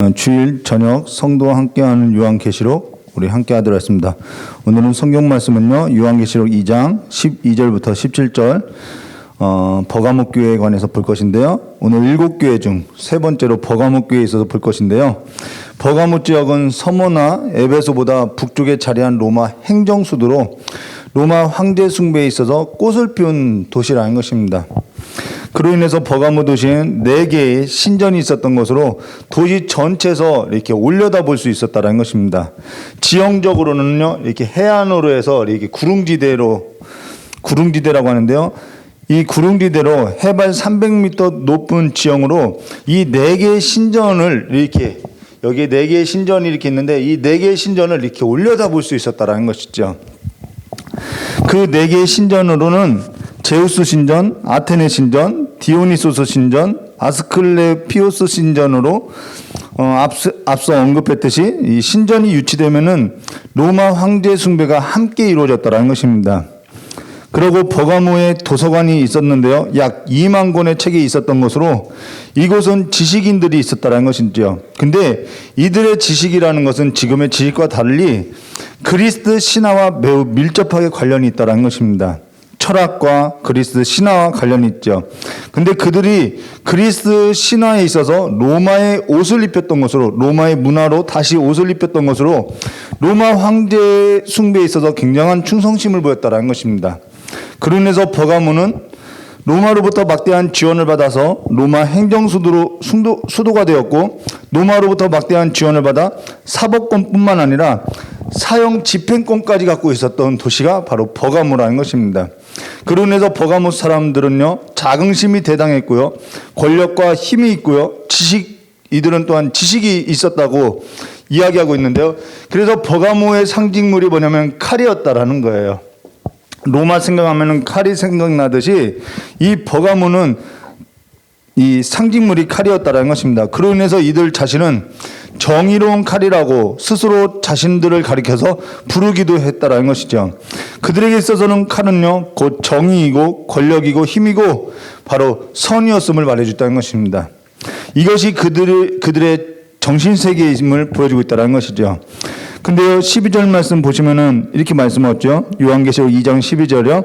어, 주일 저녁 성도와 함께하는 요한계시록 우리 함께 하도록 하겠습니다. 오늘은 성경 말씀은요. 요한계시록 2장 12절부터 17절 어, 버가목 교회에 관해서 볼 것인데요. 오늘 일곱 교회 중 세 번째로 버가목 교회에 있어서 볼 것인데요. 버가목 지역은 서머나 에베소보다 북쪽에 자리한 로마 행정 수도로 로마 황제 숭배에 있어서 꽃을 피운 도시라는 것입니다. 그로 인해서 버가모 도시엔 네 개의 신전이 있었던 것으로 도시 전체에서 이렇게 올려다 볼 수 있었다는 것입니다. 지형적으로는요, 이렇게 해안으로 해서 이렇게 구릉지대로, 구릉지대라고 하는데요. 이 구릉지대로 해발 300m 높은 지형으로 이 네 개의 신전을 이렇게 여기에 네 개의 신전이 이렇게 있는데 이 네 개의 신전을 이렇게 올려다 볼 수 있었다라는 것이죠. 그 네 개의 신전으로는 제우스 신전, 아테네 신전, 디오니소스 신전, 아스클레피오스 신전으로 어, 앞서, 앞서 언급했듯이 이 신전이 유치되면은 로마 황제 숭배가 함께 이루어졌다라는 것입니다. 그리고 버가모에 도서관이 있었는데요. 약 2만 권의 책이 있었던 것으로 이곳은 지식인들이 있었다는 것이죠. 근데 이들의 지식이라는 것은 지금의 지식과 달리 그리스도 신화와 매우 밀접하게 관련이 있다는 것입니다. 철학과 그리스 신화와 관련이 있죠. 근데 그들이 그리스 신화에 있어서 로마의 옷을 입혔던 것으로 로마의 문화로 다시 옷을 입혔던 것으로 로마 황제 숭배에 있어서 굉장한 충성심을 보였다는 것입니다. 그로 인해서 버가모는 로마로부터 막대한 지원을 받아서 로마 행정수도로 수도, 수도가 되었고 로마로부터 막대한 지원을 받아 사법권뿐만 아니라 사형 집행권까지 갖고 있었던 도시가 바로 버가모라는 것입니다. 그로 인해서 버가모 사람들은요 자긍심이 대당했고요 권력과 힘이 있고요 지식 이들은 또한 지식이 있었다고 이야기하고 있는데요. 그래서 버가모의 상징물이 뭐냐면 칼이었다라는 거예요. 로마 생각하면은 칼이 생각나듯이 이 버가모는 이 상징물이 칼이었다라는 것입니다. 그로 인해서 이들 자신은 정의로운 칼이라고 스스로 자신들을 가리켜서 부르기도 했다라는 것이죠. 그들에게 있어서는 칼은요, 곧 정의이고 권력이고 힘이고 바로 선이었음을 말해줬다는 것입니다. 이것이 그들의, 그들의 정신세계임을 보여주고 있다는 것이죠. 근데요, 12절 말씀 보시면은 이렇게 말씀하죠. 요한계시록 2장 12절이요.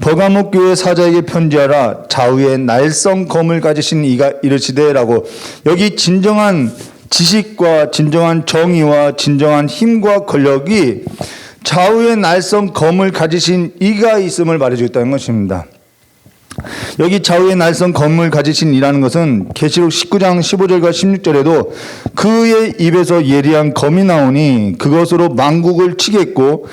버가목 교회 사자에게 편지하라. 좌우에 날성 검을 가지신 이가 이르시되라고 여기 진정한 지식과 진정한 정의와 진정한 힘과 권력이 좌우에 날성 검을 가지신 이가 있음을 말해주고 있다는 것입니다. 여기 좌우에 날선 검을 가지신 이라는 것은 계시록 19장 15절과 16절에도 그의 입에서 예리한 검이 나오니 그것으로 만국을 치겠고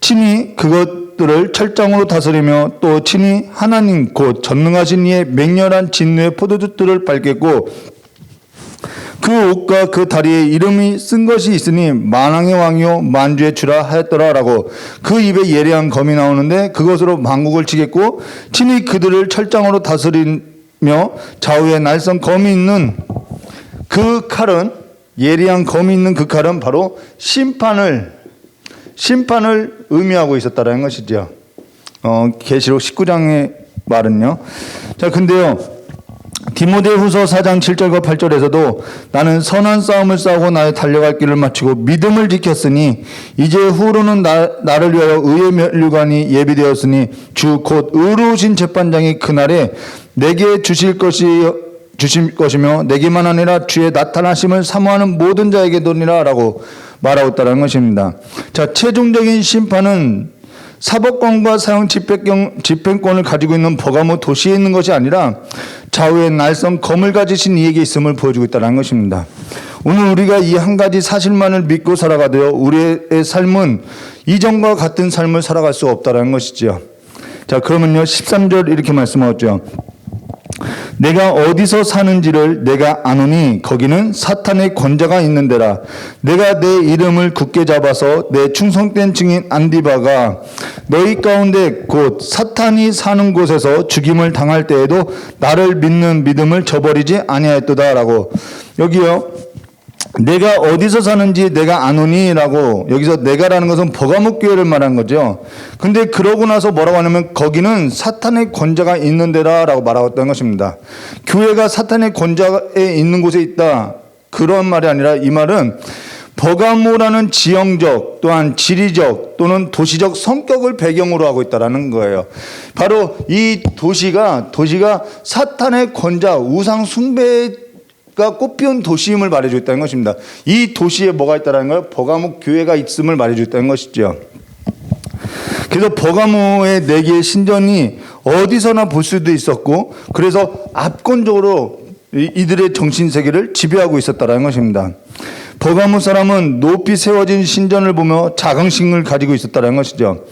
친히 그것들을 철장으로 다스리며 또 친히 하나님 곧 전능하신 이의 맹렬한 진노의 포도주들을 밟겠고 그 옷과 그 다리에 이름이 쓴 것이 있으니 만왕의 왕이요 만주의 주라 하였더라라고 그 입에 예리한 검이 나오는데 그것으로 만국을 치겠고 친히 그들을 철장으로 다스리며 좌우에 날선 검이 있는 그 칼은 예리한 검이 있는 그 칼은 바로 심판을 심판을 의미하고 있었다라는 것이죠. 어, 계시록 19장의 말은요. 자, 근데요. 디모데후서 4장 7절과 8절에서도 나는 선한 싸움을 싸우고 나의 달려갈 길을 마치고 믿음을 지켰으니 이제 후로는 나, 나를 위하여 의의 면류관이 예비되었으니 주 곧 의로우신 재판장이 그날에 내게 주실 것이 주실 것이며 내게만 아니라 주의 나타나심을 사모하는 모든 자에게 도니라라고 말하고 있다는 것입니다. 자, 최종적인 심판은 사법권과 사형 집행권, 집행권을 가지고 있는 버가모 도시에 있는 것이 아니라 좌우에 날선 검을 가지신 이에게 있음을 보여주고 있다는 것입니다. 오늘 우리가 이 한 가지 사실만을 믿고 살아가도요, 우리의 삶은 이전과 같은 삶을 살아갈 수 없다는 것이죠. 자, 그러면요, 13절 이렇게 말씀하죠. 내가 어디서 사는지를 내가 아노니 거기는 사탄의 권자가 있는 데라. 내가 내 이름을 굳게 잡아서 내 충성된 증인 안디바가 너희 가운데 곧 사탄이 사는 곳에서 죽임을 당할 때에도 나를 믿는 믿음을 저버리지 아니하였도다라고. 여기요 내가 어디서 사는지 내가 아노니라고 여기서 내가라는 것은 버가목 교회를 말한 거죠. 근데 그러고 나서 뭐라고 하냐면 거기는 사탄의 권자가 있는 데라라고 있다는 것입니다. 교회가 사탄의 권자에 있는 곳에 있다. 그런 말이 아니라 이 말은 버가모라는 지형적 또한 지리적 또는 도시적 성격을 배경으로 하고 있다라는 거예요. 바로 이 도시가 도시가 사탄의 권자 우상 숭배 가 꽃피운 도시임을 말해주고 있다는 것입니다. 이 도시에 뭐가 있다는 거예요? 버가모 교회가 있음을 말해주고 있다는 것이죠. 그래서 버가모의 네 개의 신전이 어디서나 볼 수도 있었고 그래서 압권적으로 이- 이들의 정신 세계를 지배하고 있었다라는 것입니다. 버가모 사람은 높이 세워진 신전을 보며 자긍심을 가지고 있었다는 것이죠.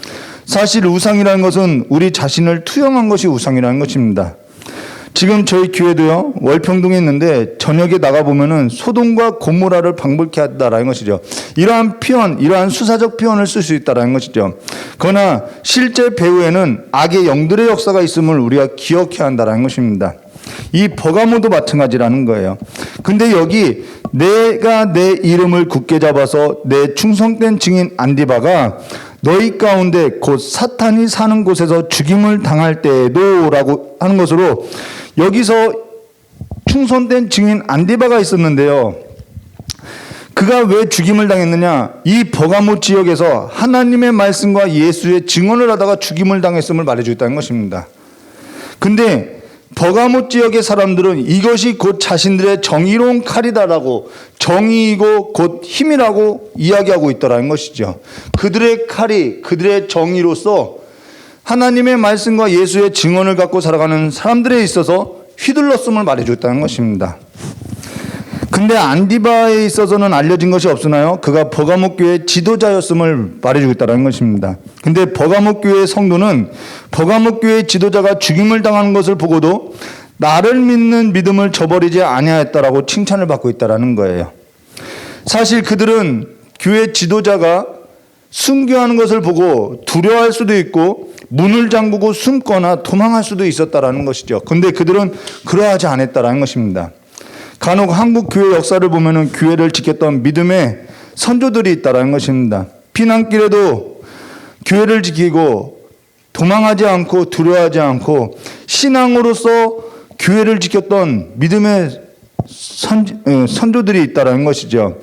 사실 우상이라는 것은 우리 자신을 투영한 것이 우상이라는 것입니다. 지금 저희 교회도요 월평동에 있는데 저녁에 나가 보면은 소돔과 고모라를 방불케 한다라는 것이죠. 이러한 표현, 이러한 수사적 표현을 쓸 수 있다라는 것이죠. 그러나 실제 배후에는 악의 영들의 역사가 있음을 우리가 기억해야 한다라는 것입니다. 이 버가모도 마찬가지라는 거예요. 근데 여기 내가 내 이름을 굳게 잡아서 내 충성된 증인 안디바가 너희 가운데 곧 사탄이 사는 곳에서 죽임을 당할 때에도라고 하는 것으로 여기서 충성된 증인 안디바가 있었는데요. 그가 왜 죽임을 당했느냐? 이 버가모 지역에서 하나님의 말씀과 예수의 증언을 하다가 죽임을 당했음을 말해주고 있다는 것입니다. 근데 버가모 지역의 사람들은 이것이 곧 자신들의 정의로운 칼이다라고 정의이고 곧 힘이라고 이야기하고 있더라는 것이죠. 그들의 칼이 그들의 정의로서 하나님의 말씀과 예수의 증언을 갖고 살아가는 사람들에 있어서 휘둘렀음을 말해줬다는 것입니다. 근데 안디바에 있어서는 알려진 것이 없으나요? 그가 버가목 교회 지도자였음을 말해주고 있다는 것입니다. 근데 버가목 교회 성도는 버가목 교회 지도자가 죽임을 당하는 것을 보고도 나를 믿는 믿음을 저버리지 아니하였다라고 칭찬을 받고 있다라는 거예요. 사실 그들은 교회 지도자가 순교하는 것을 보고 두려워할 수도 있고 문을 잠그고 숨거나 도망할 수도 있었다라는 것이죠. 근데 그들은 그러하지 않았다라는 것입니다. 간혹 한국 교회 역사를 보면은 교회를 지켰던 믿음의 선조들이 있다라는 것입니다. 피난길에도 교회를 지키고 도망하지 않고 두려워하지 않고 신앙으로서 교회를 지켰던 믿음의 선, 어, 선조들이 있다라는 것이죠.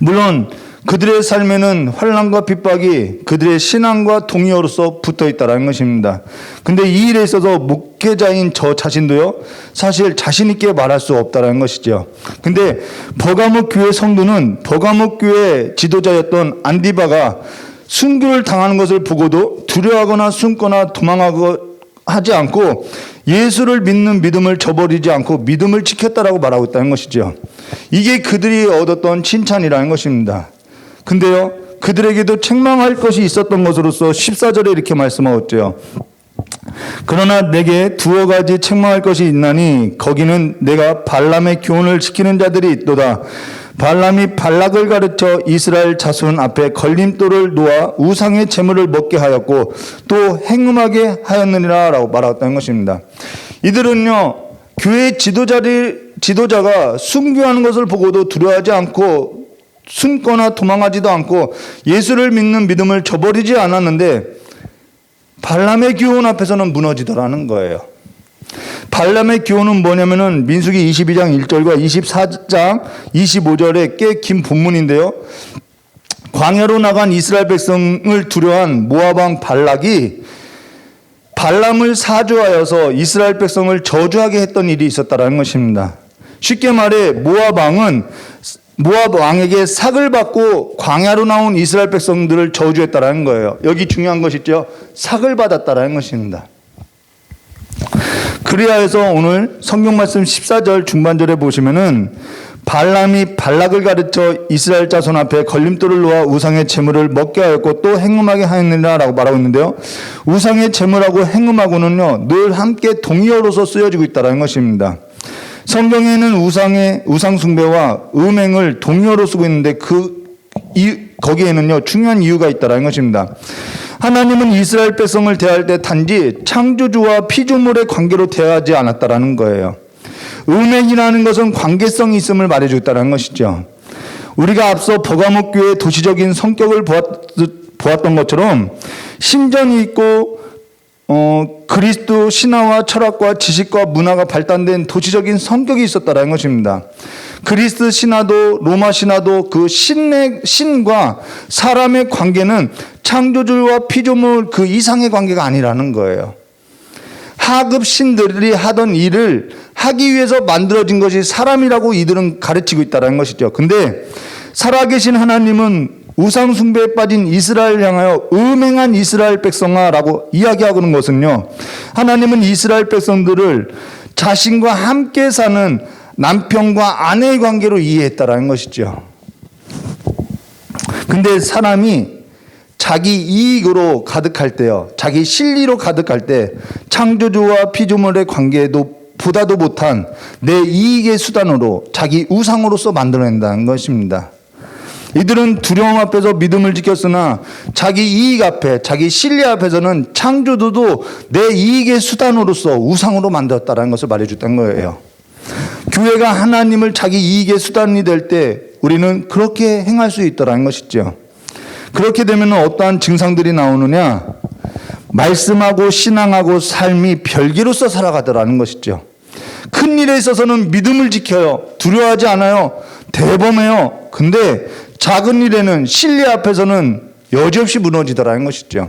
물론 그들의 삶에는 환란과 핍박이 그들의 신앙과 동의어로서 붙어 있다라는 것입니다. 근데 이 일에 있어서 목회자인 저 자신도요, 사실 자신 있게 말할 수 없다라는 것이죠. 근데 버가목 교회 성도는 버가목 교회 지도자였던 안디바가 순교를 당하는 것을 보고도 두려워하거나 숨거나 도망하고 하지 않고 예수를 믿는 믿음을 저버리지 않고 믿음을 지켰다라고 말하고 있다는 것이죠. 이게 그들이 얻었던 칭찬이라는 것입니다. 근데요, 그들에게도 책망할 것이 있었던 것으로서 14절에 이렇게 말씀하였죠. 그러나 내게 두어 가지 책망할 것이 있나니 거기는 내가 발람의 교훈을 지키는 자들이 있도다. 발람이 발락을 가르쳐 이스라엘 자손 앞에 걸림돌을 놓아 우상의 재물을 먹게 하였고 또 행음하게 하였느니라라고 말했다는 것입니다. 이들은요 교회 지도자를 지도자가 순교하는 것을 보고도 두려워하지 않고 숨거나 도망하지도 않고 예수를 믿는 믿음을 저버리지 않았는데 발람의 교훈 앞에서는 무너지더라는 거예요. 발람의 교훈은 뭐냐면은 민수기 22장 1절과 24장 25절에 꽤 긴 본문인데요. 광야로 나간 이스라엘 백성을 두려워한 모압 왕 발락이 발람을 사주하여서 이스라엘 백성을 저주하게 했던 일이 있었다라는 것입니다. 쉽게 말해 모압 왕은 모압 왕에게 삭을 받고 광야로 나온 이스라엘 백성들을 저주했다라는 거예요. 여기 중요한 것이 있죠. 삭을 받았다라는 것입니다. 그리하여서 오늘 성경 말씀 14절 중반절에 보시면은 발람이 발락을 가르쳐 이스라엘 자손 앞에 걸림돌을 놓아 우상의 재물을 먹게 하였고 또 행음하게 하였느니라라고 말하고 있는데요. 우상의 재물하고 행음하고는요 늘 함께 동의어로서 쓰여지고 있다는 것입니다. 성경에는 우상의 우상 숭배와 음행을 동의어로 쓰고 있는데 그 이, 거기에는요 중요한 이유가 있다는 것입니다. 하나님은 이스라엘 백성을 대할 때 단지 창조주와 피조물의 관계로 대하지 않았다라는 거예요. 음행이라는 것은 관계성이 있음을 말해줬다는 것이죠. 우리가 앞서 버가목 교의 도시적인 성격을 보았, 보았던 것처럼 신전이 있고 어, 그리스도 신화와 철학과 지식과 문화가 발달된 도시적인 성격이 있었다는 것입니다. 그리스 신화도 로마 신화도 그 신의 신과 사람의 관계는 창조주와 피조물 그 이상의 관계가 아니라는 거예요. 하급 신들이 하던 일을 하기 위해서 만들어진 것이 사람이라고 이들은 가르치고 있다는 것이죠. 근데 살아계신 하나님은 우상 숭배에 빠진 이스라엘 향하여 음행한 이스라엘 백성아라고 이야기하고는 것은요. 하나님은 이스라엘 백성들을 자신과 함께 사는 남편과 아내의 관계로 이해했다라는 것이죠. 근데 사람이 자기 이익으로 가득할 때요. 자기 실리로 가득할 때 창조주와 피조물의 관계도 보다도 못한 내 이익의 수단으로 자기 우상으로서 만들어낸다는 것입니다. 이들은 두려움 앞에서 믿음을 지켰으나 자기 이익 앞에 자기 신뢰 앞에서는 창조주도 내 이익의 수단으로서 우상으로 만들었다는 것을 말해줬다는 거예요. 교회가 하나님을 자기 이익의 수단이 될 때 우리는 그렇게 행할 수 있다는 것이죠. 그렇게 되면 어떠한 증상들이 나오느냐? 말씀하고 신앙하고 삶이 별개로서 살아가더라는 것이죠. 큰 일에 있어서는 믿음을 지켜요. 두려워하지 않아요. 대범해요. 근데 작은 일에는 신뢰 앞에서는 여지없이 무너지더라는 것이죠.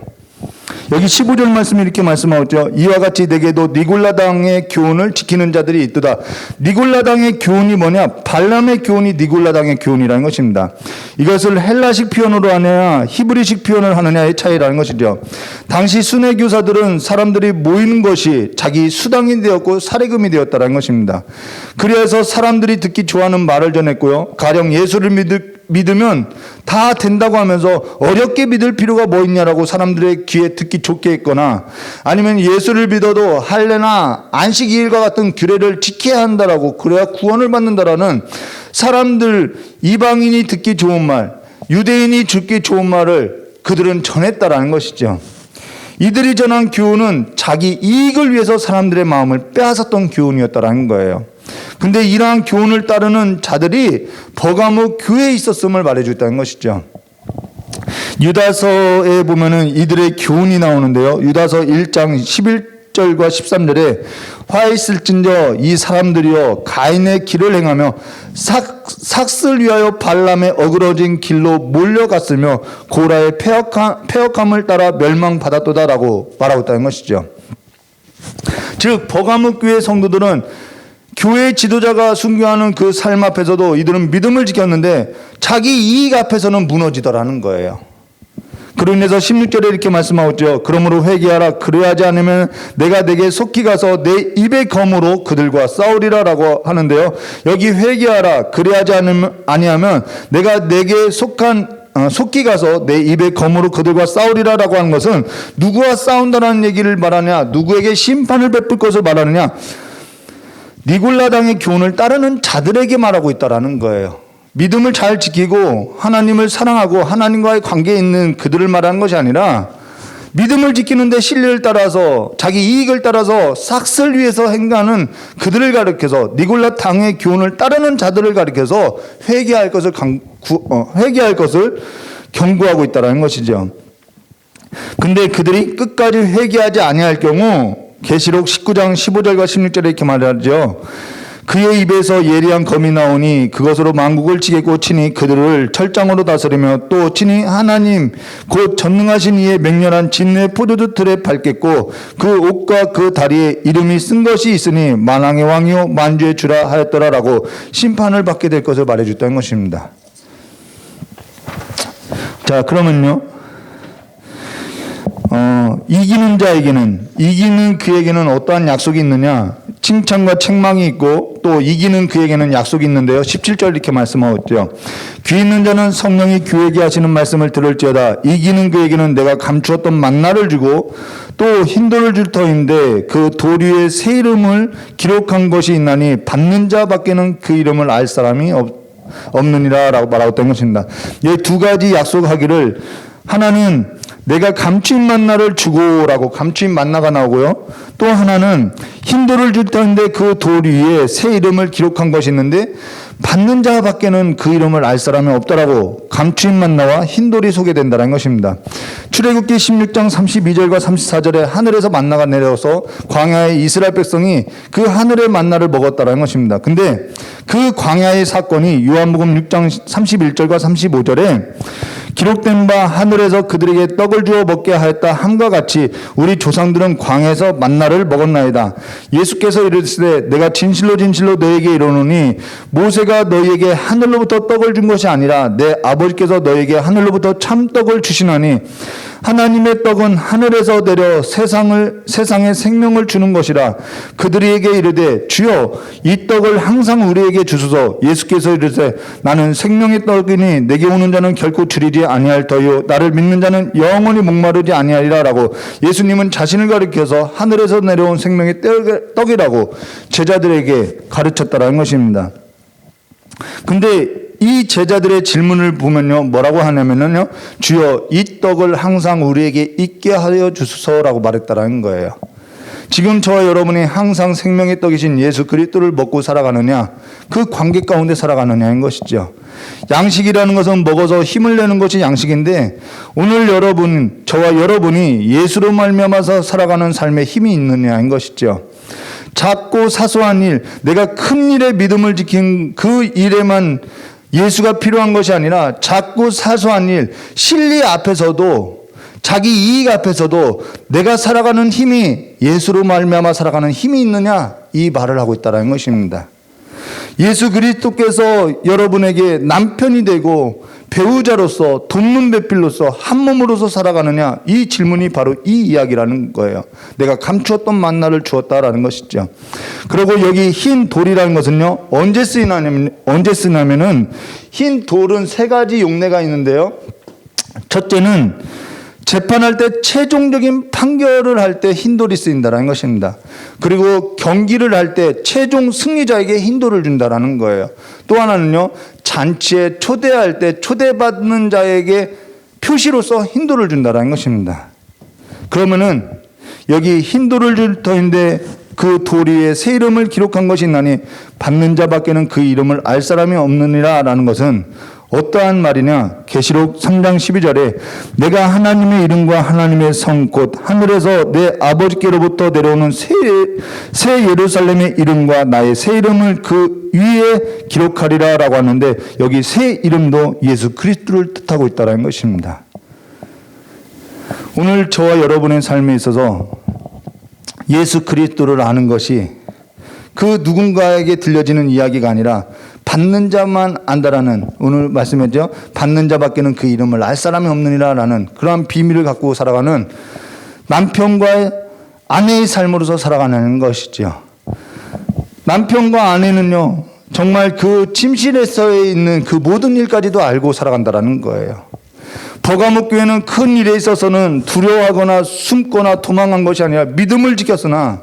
여기 15절 말씀이 이렇게 말씀하죠. 이와 같이 내게도 니골라당의 교훈을 지키는 자들이 있도다. 니골라당의 교훈이 뭐냐? 발람의 교훈이 니골라당의 교훈이라는 것입니다. 이것을 헬라식 표현으로 하느냐, 히브리식 표현을 하느냐의 차이라는 것이죠. 당시 순회 교사들은 사람들이 모이는 것이 자기 수당이 되었고 사례금이 되었다는 것입니다. 그래서 사람들이 듣기 좋아하는 말을 전했고요. 가령 예수를 믿을 믿으면 다 된다고 하면서 어렵게 믿을 필요가 뭐 있냐라고 사람들의 귀에 듣기 좋게 했거나 아니면 예수를 믿어도 할례나 안식일과 같은 규례를 지켜야 한다라고 그래야 구원을 받는다라는 사람들 이방인이 듣기 좋은 말, 유대인이 듣기 좋은 말을 그들은 전했다라는 것이죠. 이들이 전한 교훈은 자기 이익을 위해서 사람들의 마음을 빼앗았던 교훈이었다라는 거예요. 근데 이러한 교훈을 따르는 자들이 버가모 교회에 있었음을 말해줬다는 것이죠. 유다서에 보면은 이들의 교훈이 나오는데요. 유다서 1장 11절과 13절에 화 있을진저 이 사람들이여 가인의 길을 행하며 삭, 삭슬 위하여 발람의 어그러진 길로 몰려갔으며 고라의 폐역함, 폐역함을 따라 멸망받았도다라고 말하고 있다는 것이죠. 즉 버가목 교회 성도들은 교회 지도자가 순교하는 그 삶 앞에서도 이들은 믿음을 지켰는데 자기 이익 앞에서는 무너지더라는 거예요. 그로 인해서 16절에 이렇게 말씀하고 그러므로 회개하라. 그래야지 않으면 내가 내게 속히 가서 내 입의 검으로 그들과 싸우리라라고 하는데요. 여기 회개하라. 않으면 아니하면 내가 내게 속한 어, 속기 가서 내 입의 검으로 그들과 싸우리라라고 하는 것은 누구와 싸운다는 얘기를 말하냐, 누구에게 심판을 베풀 것을 말하느냐, 니골라당의 교훈을 따르는 자들에게 말하고 있다라는 거예요. 믿음을 잘 지키고 하나님을 사랑하고 하나님과의 관계에 있는 그들을 말하는 것이 아니라 믿음을 지키는데 신뢰를 따라서 자기 이익을 따라서 삭슬 위해서 행하는 그들을 가리켜서 니골라 당의 교훈을 따르는 자들을 가리켜서 회개할 것을 강, 구, 어, 회개할 것을 경고하고 있다라는 것이죠. 근데 그들이 끝까지 회개하지 아니할 경우 계시록 19장 15절과 16절에 이렇게 말하죠. 그의 입에서 예리한 검이 나오니 그것으로 만국을 치겠고 친히 그들을 철장으로 다스리며 또 친히 하나님 곧 전능하신 이의 맹렬한 진내 포도주 틀에 밟겠고 그 옷과 그 다리에 이름이 쓴 것이 있으니 만왕의 왕이요 만주의 주라 하였더라라고 심판을 받게 될 것을 말해줬다는 것입니다. 자 그러면요. 어, 이기는 자에게는 이기는 그에게는 어떠한 약속이 있느냐? 칭찬과 책망이 있고 또 이기는 그에게는 약속이 있는데요. 17절 이렇게 말씀하고 귀 있는 자는 성령이 교회에게 하시는 말씀을 들을지어다. 이기는 그에게는 내가 감추었던 만나를 주고 또 흰돌을 줄 터인데 그 도류의 새 이름을 기록한 것이 있나니 받는 자밖에는 그 이름을 알 사람이 없, 없느니라라고 말하고 있던 것입니다. 이 두 가지 약속하기를 하나는 내가 감추인 만나를 주고라고 감추인 만나가 나오고요. 또 하나는 흰 돌을 줄 텐데 그 돌 위에 새 이름을 기록한 것이 있는데 받는 자밖에는 그 이름을 알 사람이 없더라고 감추인 만나와 흰 돌이 소개된다는 것입니다. 출애굽기 16장 32절과 34절에 하늘에서 만나가 내려서 광야의 이스라엘 백성이 그 하늘의 만나를 먹었다는 것입니다. 근데 그 광야의 사건이 요한복음 6장 31절과 35절에 기록된 바 하늘에서 그들에게 떡을 주어 먹게 하였다 함과 같이 우리 조상들은 광에서 만나를 먹었나이다. 예수께서 이르시되 내가 진실로 진실로 너에게 이르노니 모세가 너희에게 하늘로부터 떡을 준 것이 아니라 내 아버지께서 너에게 하늘로부터 참 떡을 주시나니 하나님의 떡은 하늘에서 내려 세상을 세상에 생명을 주는 것이라 그들에게 이르되 주여 이 떡을 항상 우리에게 주소서 예수께서 이르되 나는 생명의 떡이니 내게 오는 자는 결코 줄이지 아니할 터요 나를 믿는 자는 영원히 목마르지 아니하리라라고 예수님은 자신을 가리켜서 하늘에서 내려온 생명의 떡이라고 제자들에게 가르쳤다라는 것입니다. 근데 이 제자들의 질문을 보면요, 뭐라고 하냐면요, 주여 이 떡을 항상 우리에게 있게 하여 주소서라고 말했다라는 거예요. 지금 저와 여러분이 항상 생명의 떡이신 예수 그리스도를 먹고 살아가느냐, 그 관계 가운데 살아가느냐인 것이죠. 양식이라는 것은 먹어서 힘을 내는 것이 양식인데 오늘 여러분, 저와 여러분이 예수로 말미암아서 살아가는 삶에 힘이 있느냐인 것이죠. 작고 사소한 일, 내가 큰 일에 믿음을 지킨 그 일에만 예수가 필요한 것이 아니라 작고 사소한 일, 실리 앞에서도 자기 이익 앞에서도 내가 살아가는 힘이 예수로 말미암아 살아가는 힘이 있느냐 이 말을 하고 있다는 것입니다. 예수 그리스도께서 여러분에게 남편이 되고 배우자로서 돕는 배필로서 한 몸으로서 살아가느냐 이 질문이 바로 이 이야기라는 거예요. 내가 감추었던 만나를 주었다라는 것이죠. 그리고 여기 흰 돌이라는 것은요 언제 쓰이냐면 언제 쓰냐면은 흰 돌은 세 가지 용례가 있는데요. 첫째는 재판할 때 최종적인 판결을 할 때 흰돌이 쓰인다라는 것입니다. 그리고 경기를 할 때 최종 승리자에게 흰돌을 준다라는 거예요. 또 하나는요, 잔치에 초대할 때 초대받는 자에게 표시로서 흰돌을 준다라는 것입니다. 그러면은 여기 흰돌을 줄 터인데 그 도리에 새 이름을 기록한 것이 있나니 받는 자밖에는 그 이름을 알 사람이 없느니라라는 것은 어떠한 말이냐? 계시록 3장 12절에 내가 하나님의 이름과 하나님의 성곧 하늘에서 내 아버지께로부터 내려오는 새, 새 예루살렘의 이름과 나의 새 이름을 그 위에 기록하리라라고 하는데 여기 새 이름도 예수 그리스도를 뜻하고 있다는 것입니다. 오늘 저와 여러분의 삶에 있어서 예수 그리스도를 아는 것이 그 누군가에게 들려지는 이야기가 아니라 받는 자만 안다라는 오늘 말씀했죠. 받는 자밖에는 그 이름을 알 사람이 없느니라라는 그러한 비밀을 갖고 살아가는 남편과의 아내의 삶으로서 살아가는 것이죠. 남편과 아내는요, 정말 그 침실에서에 있는 그 모든 일까지도 알고 살아간다라는 거예요. 버가목 교회는 큰 일에 있어서는 두려워하거나 숨거나 도망한 것이 아니라 믿음을 지켰으나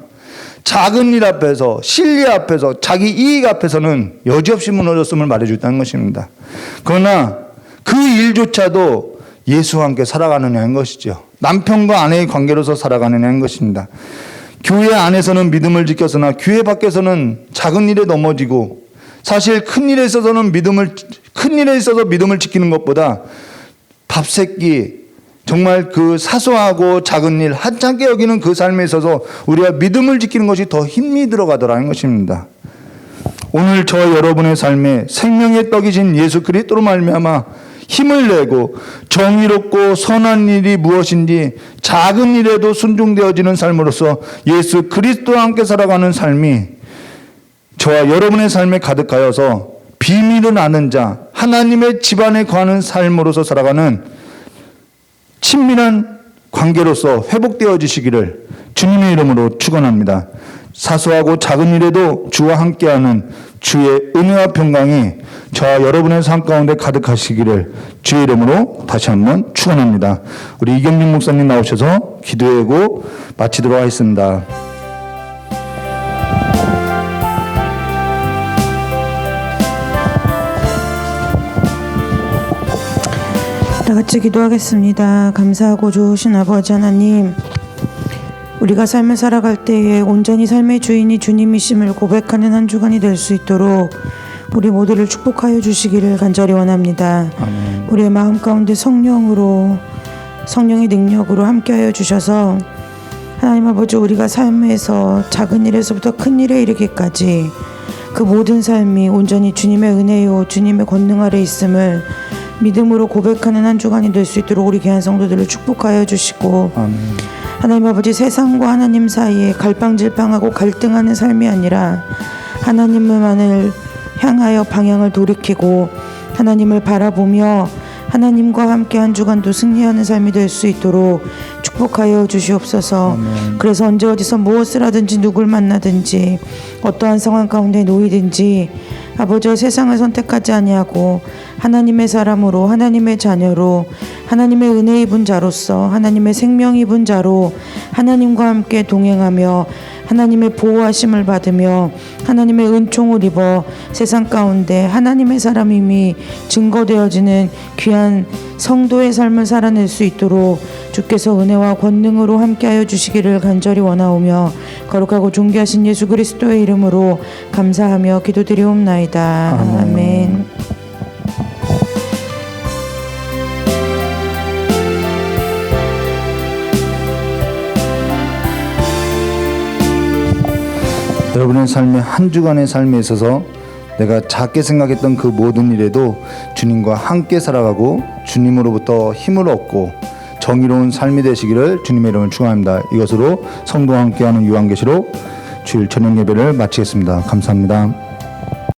작은 일 앞에서 실리 앞에서 자기 이익 앞에서는 여지없이 무너졌음을 말해줬다는 것입니다. 그러나 그 일조차도 예수와 함께 살아가느냐는 것이죠. 남편과 아내의 관계로서 살아가느냐는 것입니다. 교회 안에서는 믿음을 지켰으나 교회 밖에서는 작은 일에 넘어지고 사실 큰 일에 있어서는 믿음을 큰 일에 있어서 믿음을 지키는 것보다 밥새끼 정말 그 사소하고 작은 일, 한참게 여기는 그 삶에 있어서 우리가 믿음을 지키는 것이 더 힘이 들어가더라는 것입니다. 오늘 저 여러분의 삶에 생명의 떡이신 예수 그리스도로 말미암아 힘을 내고 정의롭고 선한 일이 무엇인지 작은 일에도 순종되어지는 삶으로서 예수 그리스도와 함께 살아가는 삶이 저와 여러분의 삶에 가득하여서 비밀을 아는 자, 하나님의 집안에 거하는 삶으로서 살아가는 친밀한 관계로서 회복되어지시기를 주님의 이름으로 축원합니다. 사소하고 작은 일에도 주와 함께하는 주의 은혜와 평강이 저와 여러분의 삶 가운데 가득하시기를 주의 이름으로 다시 한번 축원합니다. 우리 이경민 목사님 나오셔서 기도하고 마치도록 하겠습니다. 다 같이 기도하겠습니다. 감사하고 좋으신 아버지 하나님, 우리가 삶을 살아갈 때에 온전히 삶의 주인이 주님이심을 고백하는 한 주간이 될 수 있도록 우리 모두를 축복하여 주시기를 간절히 원합니다. 아멘. 우리의 마음 가운데 성령으로 성령의 능력으로 함께하여 주셔서 하나님 아버지 우리가 삶에서 작은 일에서부터 큰 일에 이르기까지 그 모든 삶이 온전히 주님의 은혜요 주님의 권능 아래 있음을 믿음으로 고백하는 한 주간이 될 수 있도록 우리 귀한 성도들을 축복하여 주시고 아멘. 하나님 아버지 세상과 하나님 사이에 갈팡질팡하고 갈등하는 삶이 아니라 하나님만을 향하여 방향을 돌이키고 하나님을 바라보며 하나님과 함께 한 주간도 승리하는 삶이 될 수 있도록 축복하여 주시옵소서. 아멘. 그래서 언제 어디서 무엇을 하든지 누굴 만나든지 어떠한 상황 가운데 놓이든지 아버지와 세상을 선택하지 아니하고 하나님의 사람으로 하나님의 자녀로 하나님의 은혜 입은 자로서 하나님의 생명 입은 자로 하나님과 함께 동행하며 하나님의 보호하심을 받으며 하나님의 은총을 입어 세상 가운데 하나님의 사람임이 증거되어지는 귀한 성도의 삶을 살아낼 수 있도록 주께서 은혜와 권능으로 함께하여 주시기를 간절히 원하오며 거룩하고 존귀하신 예수 그리스도의 이름으로 감사하며 기도드리옵나이다. 아멘. 아멘. 여러분의 삶의 한 주간의 삶에 있어서 내가 작게 생각했던 그 모든 일에도 주님과 함께 살아가고 주님으로부터 힘을 얻고 정의로운 삶이 되시기를 주님의 이름을 축원합니다. 이것으로 성도와 함께하는 유한계시록 주일 저녁 예배를 마치겠습니다. 감사합니다.